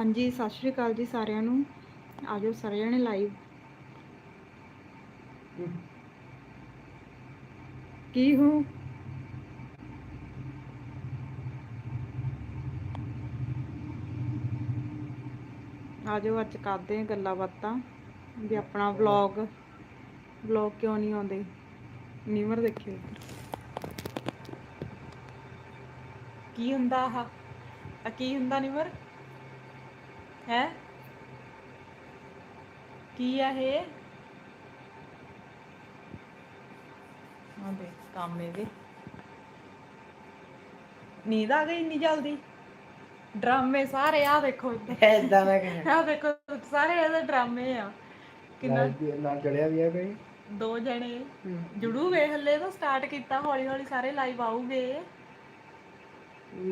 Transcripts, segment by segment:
ਹਾਂਜੀ, ਸਤਿ ਸ਼੍ਰੀ ਅਕਾਲ ਜੀ ਸਾਰਿਆਂ ਨੂੰ। ਆਜੋ ਸਾਰੇ ਜਣੇ ਲਾਈਵ ਕੀ ਹੋ? ਆਜੋ, ਅੱਜ ਕਰਦੇ ਹਾਂ ਗੱਲਾਂ ਬਾਤਾਂ। ਵੀ ਆਪਣਾ ਵਲੌਗ ਵਲੌਗ ਕਿਉਂ ਨਹੀਂ ਆਉਂਦੇ? ਨਿਮਰ ਦੇਖਿਓ ਕੀ ਹੁੰਦਾ ਆਹ? ਆ ਕੀ ਹੁੰਦਾ ਨਿਮਰ? ਹੈ? ਕੀ ਆ ਇਹ? ਆ ਦੇ ਕੰਮ ਇਹਦੇ। ਨੀਂਦ ਆ ਗਈ ਇੰਨੀ ਜਲਦੀ? ਡਰਾਮੇ ਸਾਰੇ ਆ ਦੇਖੋ ਇੱਥੇ। ਐਦਾਂ ਦਾ ਕਿ ਆ ਦੇਖੋ ਸਾਰੇ ਇਹਦੇ ਡਰਾਮੇ ਆ। ਕਿੰਨਾ ਨਾਲ ਜੜਿਆ ਵੀ ਆ ਕੋਈ? ਦੋ ਜਣੇ। ਜੁੜੂਗੇ ਹੱਲੇ ਤਾਂ ਸਟਾਰਟ ਕੀਤਾ ਹੌਲੀ ਹੌਲੀ ਸਾਰੇ ਲਾਈਵ ਆਉਗੇ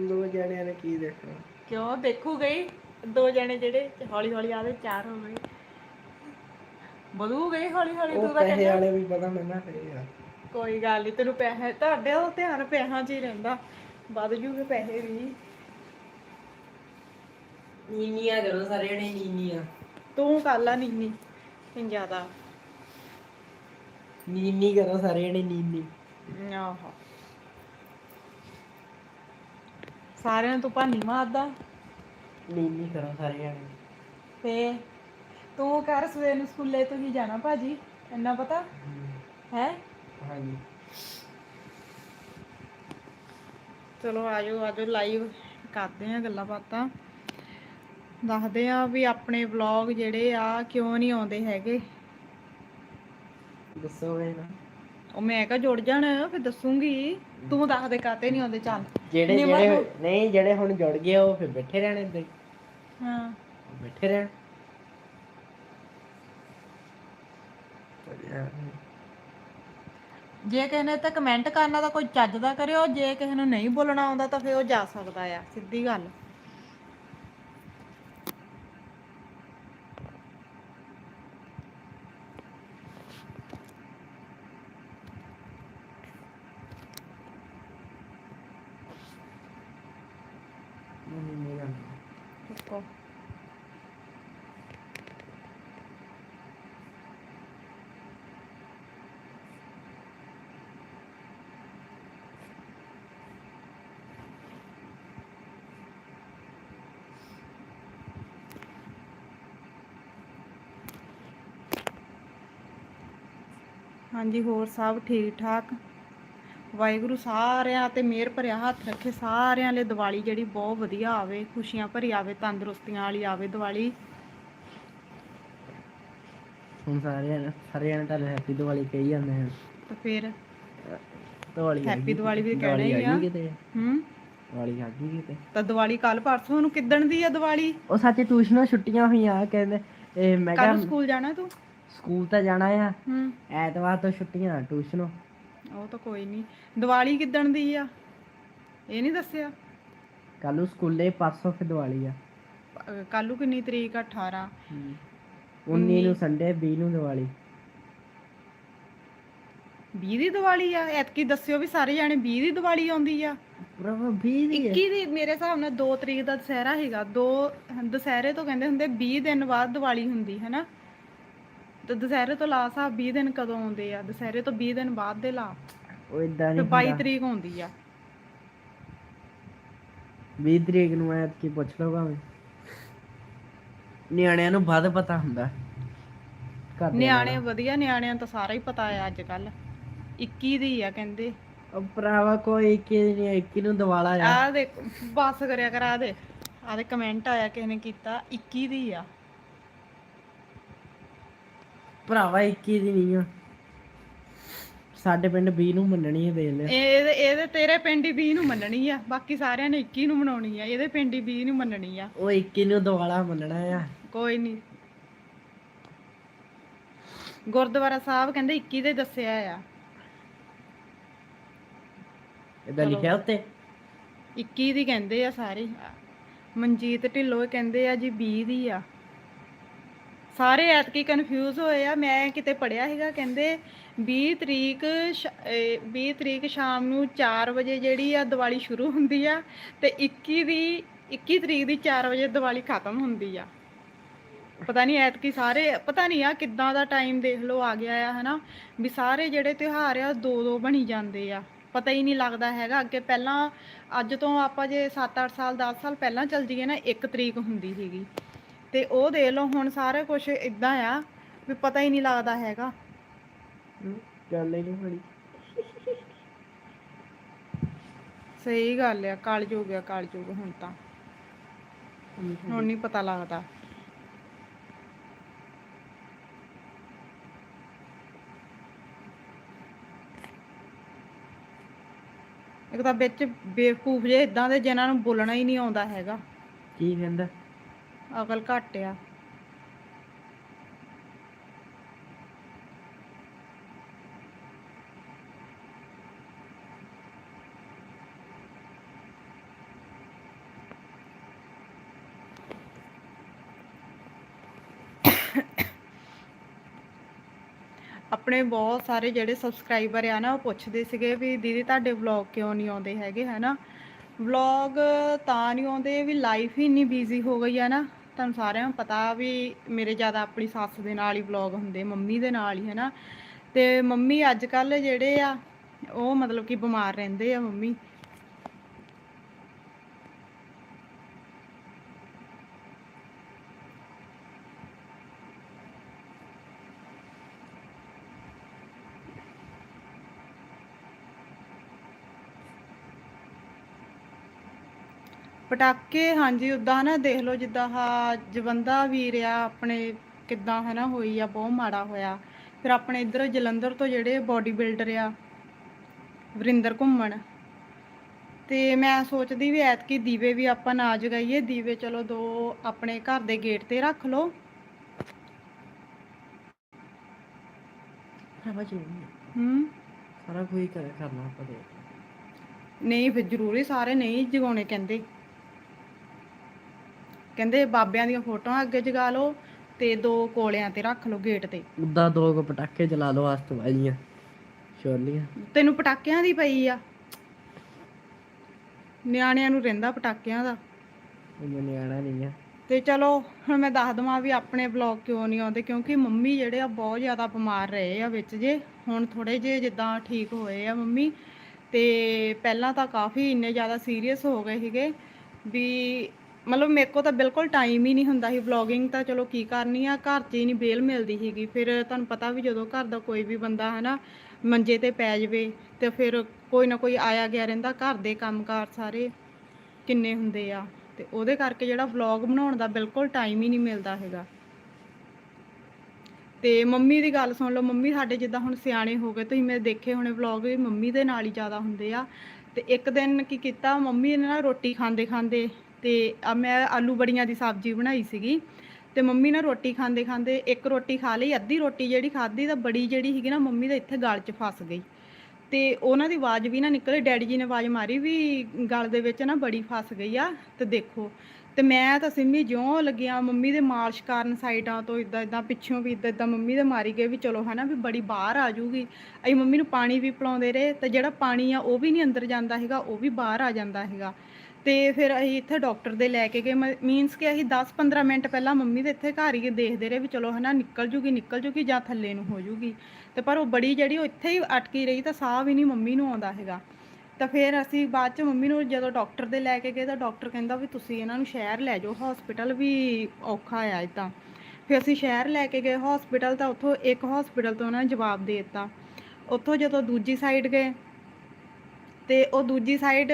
ਦੋ ਜਣਿਆਂ ਨੇ ਕੀ ਦੇਖਣਾ? ਕਿਉਂ ਦੇਖੂਗੇ ਹੀ ਦੋ ਜਣੇ ਜਿਹੜੇ ਹੌਲੀ ਹੌਲੀ ਆਦੇ ਚਾਰ ਹੋ ਗਏ ਵਧੂ ਗਏ ਹੌਲੀ ਹੌਲੀ ਉਹ ਤੂੰ ਤਾਂ ਪੈਸੇ ਕਹਿੰਦਾ। ਵਾਲੇ ਵੀ ਪਤਾ ਮੈਨੂੰ ਕਰੇ ਆ। ਕੋਈ ਗੱਲ ਨਹੀਂ ਤੈਨੂੰ ਪੈਸੇ ਤੁਹਾਡੇ ਉਹ ਧਿਆਨ ਪੈਸਿਆਂ 'ਚ ਹੀ ਰਹਿੰਦਾ। ਵੱਧ ਜੂਗੇ ਪੈਸੇ ਵੀ। ਨੀਨੀਆਂ ਕਰੋ ਸਾਰੇ ਜਣੇ ਨੀਨੀਆਂ। ਤੂੰ ਕਰ ਲਾ ਨੀਨੀ ਜ਼ਿਆਦਾ। ਨੀਨੀ ਕਰੋ ਸਾਰੇ ਜਣੇ ਨੀਨੀ। ਆਹੋ। ਸਾਰਿਆਂ ਨੂੰ ਤੂੰ ਭਾਨੀ ਮਾਰਦਾ। ਨੀਨੀ ਕਰੋ ਸਾਰੇ ਜਣੇ। ਤੇ ਤੂੰ ਕਰ ਸਵੇਰ ਨੂੰ ਸਕੂਲੇ ਤੋਂ ਹੀ ਜਾਣਾ ਭਾਜੀ ਇੰਨਾ ਪਤਾ? ਹੈ? ਹਾਂਜੀ। ਚਲੋ ਆਜੋ ਆਜੋ ਲਾਈਵ ਕਰਦੇ ਆ ਗੱਲਾਂ ਬਾਤਾਂ। ਦੱਸਦੇ ਆ ਵੀ ਆਪਣੇ ਵਲੌਗ ਜਿਹੜੇ ਆ ਕਿਉਂ ਨਹੀਂ ਆਉਂਦੇ ਹੈਗੇ? ਦੱਸੋ ਵੇ ਨਾ। ਉਹ ਮੈਂ ਕਿਹਾ ਜੁੜ ਜਾਣ ਫਿਰ ਦੱਸੂਗੀ। ਤੂੰ ਦੱਸ ਦੇ ਕਾਤੇ ਨਹੀਂ ਆਉਂਦੇ ਚੱਲ। ਜਿਹੜੇ ਜਿਹੜੇ ਨਹੀਂ ਜਿਹੜੇ ਹੁਣ ਜੁੜ ਗਏ ਉਹ ਫਿਰ ਬੈਠੇ ਰਹਿਣ ਇੱਥੇ ਹਾਂ। ਬੈਠੇ ਰਹਿਣ। ਜੇ ਕਿਸੇ ਨੇ ਤਾਂ ਕਮੈਂਟ ਕਰਨਾ ਤਾਂ ਕੋਈ ਚੱਜ ਦਾ ਕਰਿਓ ਜੇ ਕਿਸੇ ਨੂੰ ਨਹੀਂ ਬੋਲਣਾ ਆਉਂਦਾ ਤਾਂ ਫਿਰ ਉਹ ਜਾ ਸਕਦਾ ਆ ਸਿੱਧੀ ਗੱਲ ਦੇਖੋ ਹਾਂਜੀ ਹੋਰ ਸਭ ਠੀਕ ਠਾਕ ਵਾਹਿਗੁਰੂ ਸਾਰਿਆਂ ਤੇ ਮਿਹਰ ਭਰਿਆ ਹੱਥ ਰੱਖੇ ਸਾਰਿਆਂ ਲਈ ਦੀਵਾਲੀ ਜਿਹੜੀ ਬਹੁਤ ਵਧੀਆ ਆਵੇ ਖੁਸ਼ੀਆਂ ਭਰੀ ਆਵੇ ਤੰਦਰੁਸਤੀਆਂ ਵਾਲੀ ਆਵੇ ਦੀਵਾਲੀ। ਹੁਣ ਸਾਰੇ ਜਣੇ ਸਾਰੇ ਜਣੇ ਤਾਂ ਹੈਪੀ ਦੀਵਾਲੀ ਕਹੀ ਜਾਂਦੇ ਹਨ ਤੇ ਫਿਰ ਦੀਵਾਲੀ ਆ ਗਈ। ਦੀਵਾਲੀ ਵੀ ਕਹਿਣਾ ਹੀ ਆ। ਗਈ ਕਿਤੇ? ਹੂੰ? ਦੀਵਾਲੀ ਆ ਗਈ ਕਿਤੇ? ਤਾਂ ਦੀਵਾਲੀ ਕੱਲ ਪਰਸੋਂ ਨੂੰ ਕਿੱਦਣ ਦੀ ਆ ਦੀਵਾਲੀ? ਉਹ ਸੱਚ ਟਿਊਸ਼ਨਾਂ ਛੁੱਟੀਆਂ ਹੋਈਆਂ ਕਹਿੰਦੇ ਇਹ ਮੈਂ ਕਿਹਾ ਕੱਲ ਸਕੂਲ ਜਾਣਾ ਤੂੰ? ਸਕੂਲ ਤਾਂ ਜਾਣਾ ਆ। ਹੂੰ। ਐਤਵਾਰ ਤੋਂ ਛੁੱਟੀਆਂ ਟਿਊਸ਼ਨੋਂ। ਉਹ ਤਾਂ ਕੋਈ ਨਹੀਂ ਦੀਵਾਲੀ ਕਿੱਦਣ ਦੀ ਆ? ਇਹ ਨਹੀਂ ਦੱਸਿਆ? ਕੱਲ ਨੂੰ ਸਕੂਲੇ ਪਰਸੋਂ ਫਿਰ ਦੀਵਾਲੀ ਆ। ਕੱਲੂ ਕਿੰਨੀ ਤਰੀਕ ਆ? 18 19 ਨੂੰ ਸੰਡੇ 20 ਨੂੰ ਦੀਵਾਲੀ। 20 ਦੀ ਦੀਵਾਲੀ ਆ? ਐਤਕੀ ਦੱਸਿਓ ਵੀ ਸਾਰੇ ਜਾਣੇ 20 ਦੀ ਦੀਵਾਲੀ ਆਉਂਦੀ ਆ। ਪ੍ਰਭ 20 ਦੀ ਹੈ 21 ਦੀ ਮੇਰੇ ਹਿਸਾਬ ਨਾਲ 2 ਤਰੀਕ ਦਾ ਦੁਸਹਿਰਾ ਹੈਗਾ। ਦੋ ਦੁਸਹਿਰੇ ਤੋਂ ਕਹਿੰਦੇ ਹੁੰਦੇ 20 ਦਿਨ ਬਾਅਦ ਦੀਵਾਲੀ ਹੁੰਦੀ ਹੈ ਨਾ ਤੇ ਦੁਸਹਿਰੇ ਤੋਂ ਲਾ ਸਾਹਿਬ 20 ਦਿਨ ਕਦੋਂ ਆਉਂਦੇ ਆ? ਦੁਸਹਿਰੇ ਤੋਂ 20 ਦਿਨ ਬਾਅਦ ਦੇ ਲਾ ਉਹ ਇਦਾਂ ਤੇ ਨਹੀਂ 22 ਤਰੀਕ ਆਉਂਦੀ ਆ। 20 ਤਰੀਕ ਨੂੰ ਐਤ ਕੀ ਪੁੱਛ ਲਓ ਭਾਵੇਂ। ਨਿਆਣਿਆਂ ਨੂੰ ਵੱਧ ਪਤਾ ਹੁੰਦਾ। ਘਰ ਦੇ ਨਿਆਣੇ ਵਧੀਆ ਨਿਆਣਿਆਂ ਨੂੰ ਤਾਂ ਸਾਰਾ ਹੀ ਪਤਾ ਆ ਅੱਜ ਕੱਲ 21 ਦੀ ਆ ਕਹਿੰਦੇ। ਉਹ ਭਰਾਵਾ ਕੋਈ ਕਿ ਨਹੀਂ 21 ਨੂੰ ਦਿਵਾਲਾ ਆ। ਆ ਦੇ ਬਸ ਕਰਿਆ ਕਰ ਦੇ ਆ ਦੇ ਕਮੈਂਟ ਆਇਆ ਕਿਸੇ ਨੇ ਕੀਤਾ 21 ਦੀ ਆ। ਭਰਾਵਾ 21 ਦੀ ਨਹੀਂ ਆ। ਸਾਡੇ ਪਿੰਡ 20 ਨੂੰ ਮੰਨਣੀ ਹੈ ਦੇਖ ਲਿਆ ਇਹ ਇਹਦੇ ਤੇਰੇ ਪਿੰਡ ਹੀ 20 ਨੂੰ ਮੰਨਣੀ ਆ। ਬਾਕੀ ਸਾਰਿਆਂ ਨੇ 21 ਨੂੰ ਮਨਾਉਣੀ ਆ। ਇਹਦੇ ਪਿੰਡ ਹੀ 20 ਨੂੰ ਮੰਨਣੀ ਆ। ਉਹ 21 ਨੂੰ ਦਿਵਾਲਾ ਮੰਨਣਾ ਆ। ਕੋਈ ਨਹੀਂ। ਗੁਰਦੁਆਰਾ ਸਾਹਿਬ ਕਹਿੰਦੇ 21 ਦੇ ਦੱਸਿਆ ਆ। ਇਦਾਂ ਲਿਖਿਆ ਉੱਤੇ? 21 ਦੀ ਕਹਿੰਦੇ ਆ ਸਾਰੇ। ਮਨਜੀਤ ਢਿੱਲੋਂ ਕਹਿੰਦੇ ਆ ਜੀ 20 ਦੀ ਆ। ਸਾਰੇ ਐਤਕੀ ਕਨਫਿਊਜ਼ ਹੋਏ ਆ। ਮੈਂ ਕਿਤੇ ਪੜਿਆ ਹੈਗਾ ਕਹਿੰਦੇ 20 ਤਰੀਕ ਸ਼- 20 ਤਰੀਕ ਸ਼ਾਮ ਨੂੰ 4 ਵਜੇ ਜਿਹੜੀ ਆ ਦੀਵਾਲੀ ਸ਼ੁਰੂ ਹੁੰਦੀ ਆ ਤੇ 21 ਦੀ 21 ਤਰੀਕ ਦੀ 4 ਵਜੇ ਦੀਵਾਲੀ ਖਤਮ ਹੁੰਦੀ ਆ। ਪਤਾ ਨਹੀਂ ਐਤਕੀ ਸਾਰੇ, ਪਤਾ ਨਹੀਂ ਆ ਕਿੱਦਾਂ ਦਾ ਟਾਈਮ ਦੇਖ ਲਓ ਆ ਗਿਆ ਆ, ਹਨਾ? ਵੀ ਸਾਰੇ ਜਿਹੜੇ ਤਿਉਹਾਰ ਆ ਦੋ ਦੋ ਬਣੀ ਜਾਂਦੇ ਆ। ਪਤਾ ਹੀ ਨਹੀਂ ਲੱਗਦਾ ਹੈਗਾ, ਅੱਗੇ ਪਹਿਲਾਂ, ਅੱਜ ਤੋਂ ਆਪਾਂ ਜੇ 7-8 ਸਾਲ 10 ਸਾਲ ਪਹਿਲਾਂ ਚੱਲ ਜੀਏ ਨਾ 1 ਤਰੀਕ ਹੁੰਦੀ ਸੀਗੀ। ਤੇ ਉਹ ਦੇਖ ਲਓ ਹੁਣ ਸਾਰੇ ਕੁਝ ਇਦਾਂ ਆ ਵੀ ਪਤਾ ਹੀ ਨਹੀਂ ਲੱਗਦਾ ਹੈਗਾ। ਗੱਲ ਹੀ ਨਹੀਂ ਬੜੀ ਸਹੀ ਗੱਲ ਆ ਕਾਲਯੁਗ ਆ ਕਾਲਯੁਗ ਹੁਣ ਤਾਂ। ਹੁਣ ਨਹੀਂ ਪਤਾ ਲੱਗਦਾ। ਇੱਕ ਤਾਂ ਵਿੱਚ ਬੇਵਕੂਫ ਜੇ ਇਦਾਂ ਦੇ ਜਿਨ੍ਹਾਂ ਨੂੰ ਬੋਲਣਾ ਹੀ ਨਹੀਂ ਆਉਂਦਾ ਹੈਗਾ। ਕੀ ਕਹਿੰਦਾ? ਅਕਲ ਘੱਟ ਆ। ਆਪਣੇ ਬਹੁਤ ਸਾਰੇ ਜਿਹੜੇ ਸਬਸਕ੍ਰਾਈਬਰ ਆ ਨਾ, ਉਹ ਪੁੱਛਦੇ ਸੀਗੇ ਵੀ ਦੀਦੀ ਤੁਹਾਡੇ ਵਲੌਗ ਕਿਉਂ ਨਹੀਂ ਆਉਂਦੇ ਹੈਗੇ, ਹਨਾ? ਵਲੌਗ ਤਾਂ ਨਹੀਂ ਆਉਂਦੇ, ਵੀ ਲਾਈਫ ਹੀ ਇੰਨੀ ਬਿਜ਼ੀ ਹੋ ਗਈ ਆ ਨਾ। ਤੁਹਾਨੂੰ ਸਾਰਿਆਂ ਨੂੰ ਪਤਾ ਵੀ ਮੇਰੇ ਜ਼ਿਆਦਾ ਆਪਣੀ ਸੱਸ ਦੇ ਨਾਲ ਹੀ ਵਲੌਗ ਹੁੰਦੇ, ਮੰਮੀ ਦੇ ਨਾਲ ਹੀ, ਹਨਾ? ਤੇ ਮੰਮੀ ਅੱਜ ਕੱਲ ਜਿਹੜੇ ਆ, ਉਹ ਮਤਲਬ ਕਿ ਬਿਮਾਰ ਰਹਿੰਦੇ ਆ ਮੰਮੀ। ਪਟਾਕੇ ਹਾਂਜੀ ਉਦਾਂ ਨਾ ਦੇਖ ਲਓ ਜਿੱਦਾਂ ਆ ਜਵੰਦਾ ਵੀਰ ਆ ਆਪਣੇ ਕਿੱਦਾਂ ਹਨਾ ਹੋਈ ਆ ਬਹੁਤ ਮਾੜਾ ਹੋਇਆ। ਫਿਰ ਆਪਣੇ ਇੱਧਰ ਜਲੰਧਰ ਤੋਂ ਜਿਹੜੇ ਬੋਡੀ ਬਿਲਡਰ ਆ ਵਰਿੰਦਰ ਘੁੰਮਣ। ਤੇ ਮੈਂ ਸੋਚਦੀ ਵੀ ਐਤਕੀ ਦੀਵੇ ਵੀ ਆਪਾਂ ਨਾ ਜਗਾਈਏ ਦੀਵੇ ਚਲੋ ਦੋ ਆਪਣੇ ਘਰ ਦੇ ਗੇਟ ਤੇ ਰੱਖ ਲਓ। ਹਵਾ ਚ ਹੂੰ। ਸਾਰਾ ਕੋਈ ਕਰ ਕਰਨਾ ਆਪਾਂ ਦੇ। ਨਹੀਂ ਫਿਰ ਜ਼ਰੂਰੀ ਸਾਰੇ ਨਹੀਂ ਜਗਾਉਣੇ ਕਹਿੰਦੇ। ਕਹਿੰਦੇ ਬਾਬਿਆਂ ਦੀਆਂ ਫੋਟੋਆਂ ਅੱਗੇ ਜਗਾ ਲਓ ਤੇ ਦੋ ਕੋਲਿਆਂ ਤੇ ਰੱਖ ਲਓ ਗੇਟ ਤੇ। ਉਦਾਂ ਦੋ ਕੁ ਪਟਾਕੇ ਚਲਾ ਲਓ ਆਸਤਵਾਜੀਆਂ ਛੋਲੀਆਂ ਤੈਨੂੰ ਪਟਾਕਿਆਂ ਦੀ ਪਈ ਆ। ਨਿਆਣਿਆਂ ਨੂੰ ਰਹਿੰਦਾ ਪਟਾਕਿਆਂ ਦਾ। ਉਹ ਨਿਆਣਾ ਨਹੀਂ ਆ। ਤੇ ਚਲੋ ਹੁਣ ਮੈਂ ਦੱਸ ਦਵਾਂ ਵੀ ਆਪਣੇ ਵਲੌਗ ਕਿਉਂ ਨਹੀਂ ਆਉਂਦੇ ਕਿਉਂਕਿ ਮੰਮੀ ਜਿਹੜੇ ਆ ਬਹੁਤ ਜ਼ਿਆਦਾ ਬਿਮਾਰ ਰਹੇ ਆ ਵਿੱਚ ਜੇ। ਹੁਣ ਥੋੜੇ ਜੇ ਜਿੱਦਾਂ ਠੀਕ ਹੋਏ ਆ ਮੰਮੀ ਤੇ ਪਹਿਲਾਂ ਤਾਂ ਕਾਫੀ ਇੰਨੇ ਜ਼ਿਆਦਾ ਸੀਰੀਅਸ ਹੋ ਗਏ ਸੀਗੇ ਵੀ ਮਤਲਬ ਮੇਰੇ ਕੋਲ ਤਾਂ ਬਿਲਕੁਲ ਟਾਈਮ ਹੀ ਨਹੀਂ ਹੁੰਦਾ ਸੀ। ਵਲੌਗਿੰਗ ਤਾਂ ਚਲੋ ਕੀ ਕਰਨੀ ਆ, ਘਰ 'ਚ ਹੀ ਨਹੀਂ ਬੇਲ ਮਿਲਦੀ ਸੀਗੀ। ਫਿਰ ਤੁਹਾਨੂੰ ਪਤਾ ਵੀ ਜਦੋਂ ਘਰ ਦਾ ਕੋਈ ਵੀ ਬੰਦਾ ਹੈ ਨਾ ਮੰਜੇ ਤੇ ਪੈ ਜਾਵੇ ਤੇ ਫਿਰ ਕੋਈ ਨਾ ਕੋਈ ਆਇਆ ਗਿਆ ਰਹਿੰਦਾ ਘਰ ਦੇ ਕੰਮਕਾਰ ਸਾਰੇ ਕਿੰਨੇ ਹੁੰਦੇ ਆ। ਤੇ ਉਹਦੇ ਕਰਕੇ ਜਿਹੜਾ ਵਲੌਗ ਬਣਾਉਣ ਦਾ ਬਿਲਕੁਲ ਟਾਈਮ ਹੀ ਨਹੀਂ ਮਿਲਦਾ ਹੈਗਾ। ਤੇ ਮੰਮੀ ਦੀ ਗੱਲ ਸੁਣ ਲਓ, ਮੰਮੀ ਸਾਡੇ ਜਿੱਦਾਂ ਹੁਣ ਸਿਆਣੇ ਹੋ ਗਏ, ਤੁਸੀਂ ਮੇਰੇ ਦੇਖੇ ਹੋਣੇ ਵਲੌਗ ਵੀ, ਮੰਮੀ ਦੇ ਨਾਲ ਹੀ ਜ਼ਿਆਦਾ ਹੁੰਦੇ ਆ। ਤੇ ਇੱਕ ਦਿਨ ਕੀ ਕੀਤਾ, ਮੰਮੀ ਨੇ ਨਾ ਰੋਟੀ ਖਾਂਦੇ ਖਾਂਦੇ ਤੇ ਆ ਮੈਂ ਆਲੂ ਬੜੀਆਂ ਦੀ ਸਬਜ਼ੀ ਬਣਾਈ ਸੀਗੀ ਤੇ ਮੰਮੀ ਨਾ ਰੋਟੀ ਖਾਂਦੇ ਖਾਂਦੇ ਇੱਕ ਰੋਟੀ ਖਾ ਲਈ, ਅੱਧੀ ਰੋਟੀ ਜਿਹੜੀ ਖਾਧੀ ਤਾਂ ਬੜੀ ਜਿਹੜੀ ਸੀਗੀ ਨਾ ਮੰਮੀ ਦੇ ਇੱਥੇ ਗਲ 'ਚ ਫਸ ਗਈ। ਤੇ ਉਹਨਾਂ ਦੀ ਆਵਾਜ਼ ਵੀ ਨਾ ਨਿਕਲੇ, ਡੈਡੀ ਜੀ ਨੇ ਆਵਾਜ਼ ਮਾਰੀ ਵੀ ਗਲ ਦੇ ਵਿੱਚ ਨਾ ਬੜੀ ਫਸ ਗਈ ਆ ਤੇ ਦੇਖੋ। ਤੇ ਮੈਂ ਤਾਂ ਸਿੰਮੀ ਜਿਉਂ ਲੱਗਿਆ ਮੰਮੀ ਦੇ ਮਾਲਿਸ਼ ਕਾਰਨ ਸਾਈਡਾਂ ਤੋਂ ਇਦਾਂ ਇਦਾਂ ਪਿੱਛੋਂ ਵੀ ਇਦਾਂ ਇਦਾਂ ਮੰਮੀ ਦੇ ਮਾਰੀ ਗਏ ਵੀ ਚਲੋ ਹਨਾ ਵੀ ਬੜੀ ਬਾਹਰ ਆ ਜੂਗੀ ਅਸੀਂ ਮੰਮੀ ਨੂੰ ਪਾਣੀ ਵੀ ਪਿਲਾਉਂਦੇ ਰਹੇ ਤੇ ਜਿਹੜਾ ਪਾਣੀ ਆ ਉਹ ਵੀ ਨਹੀਂ ਅੰਦਰ ਜਾਂਦਾ ਹੈਗਾ, ਉਹ ਵੀ ਬਾਹਰ ਆ ਜਾਂਦਾ ਹੈਗਾ। ਤੇ ਫਿਰ ਅਸੀਂ ਇੱਥੇ ਡਾਕਟਰ ਦੇ ਲੈ ਕੇ ਗਏ। ਮੀਨਸ ਕਿ ਅਸੀਂ 10-15 ਮਿੰਟ ਪਹਿਲਾਂ ਮੰਮੀ ਦੇ ਇੱਥੇ ਘਰ ਹੀ ਦੇਖਦੇ ਰਹੇ ਵੀ ਚਲੋ ਹਨਾ ਨਿਕਲ ਜੂਗੀ ਨਿਕਲ ਜੂਗੀ ਜਾਂ ਥੱਲੇ ਨੂੰ ਹੋ ਜੂਗੀ। ਤੇ ਪਰ ਉਹ ਬੜੀ ਜਿਹੜੀ ਉਹ ਇੱਥੇ ਹੀ ਅਟਕੀ ਰਹੀ ਤਾਂ ਸਾਹ ਵੀ ਨਹੀਂ ਮੰਮੀ ਨੂੰ ਆਉਂਦਾ ਹੈਗਾ। ਤਾਂ ਫਿਰ ਅਸੀਂ ਬਾਅਦ ਚ ਮੰਮੀ ਨੂੰ ਜਦੋਂ ਡਾਕਟਰ ਦੇ ਲੈ ਕੇ ਗਏ ਤਾਂ ਡਾਕਟਰ ਕਹਿੰਦਾ ਵੀ ਤੁਸੀਂ ਇਹਨਾਂ ਨੂੰ ਸ਼ਹਿਰ ਲੈ ਜਾਓ ਹਸਪੀਟਲ ਵੀ ਔਖਾ ਆ ਇਦਾਂ ਫਿਰ ਅਸੀਂ ਸ਼ਹਿਰ ਲੈ ਕੇ ਗਏ ਹਸਪੀਟਲ ਤਾਂ ਉੱਥੋਂ ਇੱਕ ਹਸਪੀਟਲ ਤੋਂ ਉਹਨਾਂ ਨੇ ਜਵਾਬ ਦੇ ਦਿੱਤਾ। ਉੱਥੋਂ ਜਦੋਂ ਦੂਜੀ ਸਾਈਡ ਗਏ ਤੇ ਉਹ ਦੂਜੀ ਸਾਈਡ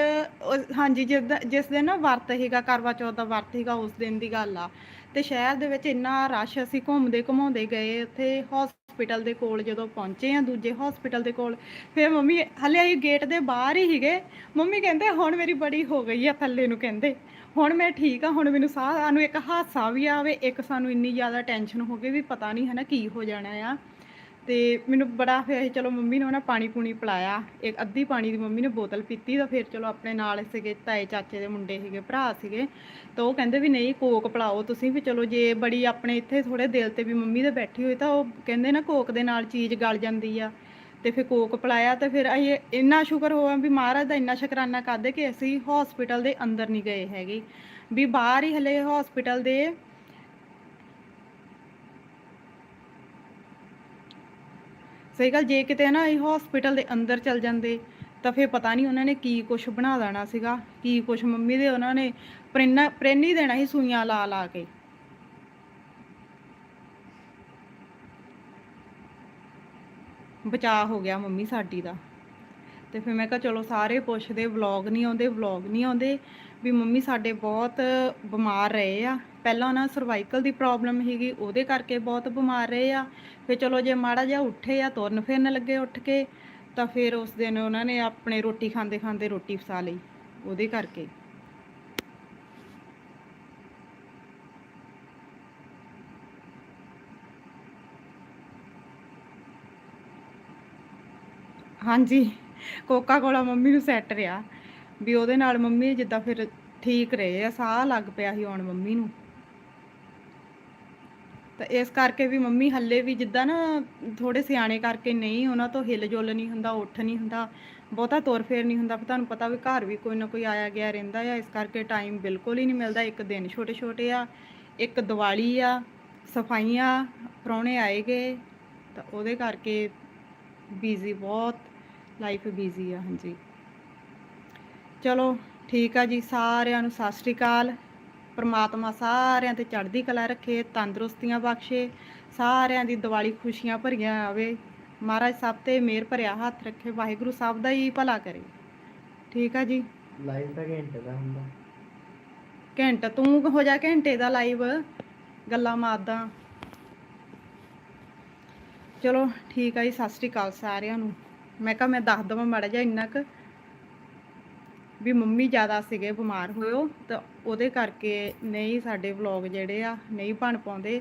ਹਾਂਜੀ, ਜਿਸ ਜਿਸ ਦਿਨ ਨਾ ਵਰਤ ਸੀਗਾ, ਕਰਵਾ ਚੌਥ ਦਾ ਵਰਤ ਸੀਗਾ, ਉਸ ਦਿਨ ਦੀ ਗੱਲ ਆ। ਤੇ ਸ਼ਹਿਰ ਦੇ ਵਿੱਚ ਇੰਨਾ ਰਸ਼, ਅਸੀਂ ਘੁੰਮਦੇ ਘੁਮਾਉਂਦੇ ਗਏ, ਉੱਥੇ ਹਸਪੀਟਲ ਦੇ ਕੋਲ ਜਦੋਂ ਪਹੁੰਚੇ ਆ, ਦੂਜੇ ਹਸਪੀਟਲ ਦੇ ਕੋਲ, ਫਿਰ ਮੰਮੀ ਹਲੇ ਅਸੀਂ ਗੇਟ ਦੇ ਬਾਹਰ ਹੀ ਸੀਗੇ। ਮੰਮੀ ਕਹਿੰਦੇ, ਹੁਣ ਮੇਰੀ ਬੜੀ ਹੋ ਗਈ ਆ, ਥੱਲੇ ਨੂੰ ਕਹਿੰਦੇ। ਹੁਣ ਮੈਂ ਠੀਕ ਆ, ਹੁਣ ਮੈਨੂੰ ਸਾਹ, ਸਾਨੂੰ ਇੱਕ ਹਾਸਾ ਵੀ ਆਵੇ, ਇੱਕ ਸਾਨੂੰ ਇੰਨੀ ਜ਼ਿਆਦਾ ਟੈਨਸ਼ਨ ਹੋ ਗਈ ਵੀ ਪਤਾ ਨਹੀਂ ਹੈ ਨਾ ਕੀ ਹੋ ਜਾਣਾ ਆ। ਤੇ ਮੈਨੂੰ ਬੜਾ ਫਿਰ ਚਲੋ ਮੰਮੀ ਨੇ ਉਹਨਾਂ ਪਾਣੀ ਪੂਣੀ ਪਿਲਾਇਆ। ਇੱਕ ਅੱਧੀ ਪਾਣੀ ਦੀ ਮੰਮੀ ਨੇ ਬੋਤਲ ਪੀਤੀ ਤਾਂ ਫਿਰ ਚਲੋ ਆਪਣੇ ਨਾਲ ਸੀਗੇ ਤਾਏ ਚਾਚੇ ਦੇ ਮੁੰਡੇ ਸੀਗੇ, ਭਰਾ ਸੀਗੇ। ਤਾਂ ਉਹ ਕਹਿੰਦੇ ਵੀ ਨਹੀਂ ਕੋਕ ਪਿਲਾਓ ਤੁਸੀਂ ਵੀ ਚਲੋ ਜੇ ਬੜੀ ਆਪਣੇ ਇੱਥੇ ਥੋੜੇ ਦਿਲ ਤੇ ਵੀ ਮੰਮੀ ਦੇ ਬੈਠੀ ਹੋਈ ਤਾਂ ਉਹ ਕਹਿੰਦੇ ਨਾ ਕੋਕ ਦੇ ਨਾਲ ਚੀਜ਼ ਗਲ ਜਾਂਦੀ ਆ। ਤੇ ਫਿਰ ਕੋਕ ਪਿਲਾਇਆ ਤੇ ਫਿਰ ਅਸੀਂ ਇੰਨਾ ਸ਼ੁਕਰ ਹੋਇਆ ਵੀ ਮਹਾਰਾਜ ਦਾ ਇੰਨਾ ਸ਼ੁਕਰਾਨਾ ਕਰਦੇ ਕਿ ਅਸੀਂ ਹਸਪੀਟਲ ਦੇ ਅੰਦਰ ਨਹੀਂ ਗਏ ਹੈਗੇ। ਵੀ ਬਾਹਰ ਹੀ ਹਲੇ ਹਸਪੀਟਲ ਦੇ ਸਹੀ ਗੱਲ, ਜੇ ਕਿਤੇ ਨਾ ਇਹ ਹਸਪੀਟਲ ਦੇ ਅੰਦਰ ਚਲ ਜਾਂਦੇ, ਤਾਂ ਫੇਰ ਪਤਾ ਨਹੀਂ ਉਹਨਾਂ ਨੇ ਕੀ ਕੁਝ ਬਣਾ ਦੇਣਾ ਸੀਗਾ, ਕੀ ਕੁਝ ਮੰਮੀ ਦੇ ਉਹਨਾਂ ਨੇ ਪ੍ਰੇਨਾ, ਪ੍ਰੇਨੀ ਦੇਣਾ ਸੀ ਸੂਈਆਂ ਲਾ ਲਾ ਕੇ। ਬਚਾਅ ਹੋ ਗਿਆ ਮੰਮੀ ਸਾਡੀ ਦਾ। ਤੇ ਫਿਰ ਮੈਂ ਕਿਹਾ ਚਲੋ ਸਾਰੇ ਪੁੱਛਦੇ ਵਲੌਗ ਨਹੀਂ ਆਉਂਦੇ ਵਲੌਗ ਨਹੀਂ ਆਉਂਦੇ, ਵੀ ਮੰਮੀ ਸਾਡੇ ਬਹੁਤ ਬਿਮਾਰ ਰਹੇ ਆ। ਪਹਿਲਾਂ ਉਹਨਾਂ ਸਰਵਾਈਕਲ ਦੀ ਪ੍ਰੋਬਲਮ ਸੀਗੀ, ਉਹਦੇ ਕਰਕੇ ਬਹੁਤ ਬਿਮਾਰ ਰਹੇ ਆ। ਫਿਰ ਚਲੋ ਜੇ ਮਾੜਾ ਜਿਹਾ ਉੱਠੇ ਆ, ਤੁਰਨ ਫਿਰਨ ਲੱਗੇ ਉੱਠ ਕੇ, ਤਾਂ ਫਿਰ ਉਸ ਦਿਨ ਉਹਨਾਂ ਨੇ ਆਪਣੇ ਰੋਟੀ ਖਾਂਦੇ ਖਾਂਦੇ ਰੋਟੀ ਫਸਾ ਲਈ, ਉਹਦੇ ਕਰਕੇ। ਹਾਂਜੀ ਕੋਕਾ ਕੋਲਾ ਮੰਮੀ ਨੂੰ ਸੈੱਟ ਰਿਹਾ, ਵੀ ਉਹਦੇ ਨਾਲ ਮੰਮੀ ਜਿੱਦਾਂ ਫਿਰ ਠੀਕ ਰਹੇ ਆ, ਸਾਹ ਲੱਗ ਪਿਆ ਸੀ ਹੁਣ ਮੰਮੀ ਨੂੰ। ਤਾਂ ਇਸ ਕਰਕੇ ਵੀ ਮੰਮੀ ਹੱਲੇ ਵੀ ਜਿੱਦਾਂ ਨਾ ਥੋੜੇ ਸਿਆਣੇ ਕਰਕੇ ਨਹੀਂ, ਉਹਨਾਂ ਤੋਂ ਹਿਲ ਜੁਲ ਨਹੀਂ ਹੁੰਦਾ, ਉੱਠ ਨਹੀਂ ਹੁੰਦਾ, ਬਹੁਤਾ ਤੋਰ ਫੇਰ ਨਹੀਂ ਹੁੰਦਾ ਫਿਰ ਤੁਹਾਨੂੰ ਪਤਾ ਵੀ ਘਰ ਵੀ ਕੋਈ ਨਾ ਕੋਈ ਆਇਆ ਗਿਆ ਰਹਿੰਦਾ ਆ, ਇਸ ਕਰਕੇ ਟਾਈਮ ਬਿਲਕੁਲ ਹੀ ਨਹੀਂ ਮਿਲਦਾ, ਇੱਕ ਦਿਨ ਛੋਟੇ ਛੋਟੇ ਆ, ਇੱਕ ਦੀਵਾਲੀ ਆ, ਸਫਾਈਆਂ ਪ੍ਰਾਹੁਣੇ ਆਏ ਗਏ, ਤਾਂ ਉਹਦੇ ਕਰਕੇ ਬੀਜ਼ੀ ਬਹੁਤ ਲਾਈਫ ਬੀਜ਼ੀ ਆ, ਹਾਂਜੀ। ਚਲੋ ਠੀਕ ਆ ਜੀ, ਸਾਰਿਆਂ ਨੂੰ ਸਤਿ ਸ਼੍ਰੀ ਅਕਾਲ। ਪ੍ਰਮਾਤਮਾ ਸਾਰਿਆਂ ਤੇ ਚੜ੍ਹਦੀ ਕਲਾ ਰੱਖੇ ਤੰਦਰੁਸਤੀਆਂ ਬਖਸ਼ੇ ਸਾਰਿਆਂ ਦੀ ਦੀਵਾਲੀ ਖੁਸ਼ੀਆਂ ਭਰੀਆਂ ਆਵੇ। ਮਹਾਰਾਜ ਸਭ ਤੇ ਮਿਹਰ ਭਰਿਆ ਹੱਥ ਰੱਖੇ ਵਾਹਿਗੁਰੂ ਸਭ ਦਾ ਹੀ ਭਲਾ ਕਰੇ। ਠੀਕ ਆ ਜੀ? ਲਾਈਵ ਤਾਂ ਘੰਟੇ ਦਾ ਹੁੰਦਾ। ਘੰਟਾ ਤੂੰ ਹੋ ਜਾ ਘੰਟੇ ਦਾ ਲਾਈਵ ਗੱਲਾਂ ਮਾਰਦਾ। ਚਲੋ ਠੀਕ ਆ ਜੀ ਸਤਿ ਸ਼੍ਰੀ ਅਕਾਲ ਸਾਰਿਆਂ ਨੂੰ। ਮੈਂ ਕਿਹਾ ਮੈਂ ਦੱਸ ਦਵਾਂ ਮਾੜਾ ਜਿਹਾ ਇੰਨਾ ਕੁ। ਵੀ ਮੰਮੀ ਜ਼ਿਆਦਾ ਸੀਗੇ, ਬਿਮਾਰ ਹੋਇਓ, ਤਾਂ ਉਹਦੇ ਕਰਕੇ ਨਹੀਂ ਸਾਡੇ ਵਲੌਗ ਜਿਹੜੇ ਆ, ਨਹੀਂ ਬਣ ਪਾਉਂਦੇ।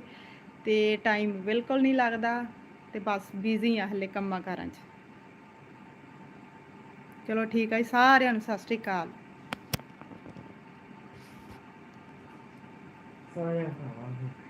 ਤੇ ਟਾਈਮ ਬਿਲਕੁਲ ਨਹੀਂ ਲੱਗਦਾ ਤੇ ਬਸ ਬਿਜ਼ੀ ਆ ਹਲੇ ਕੰਮਾਂ ਕਾਰਾਂ 'ਚ। ਚਲੋ ਠੀਕ ਆ ਜੀ, ਸਾਰਿਆਂ ਨੂੰ ਸਤਿ ਸ਼੍ਰੀ ਅਕਾਲ। ਸਾਰਿਆਂ ਖਾਵਾਂਗੇ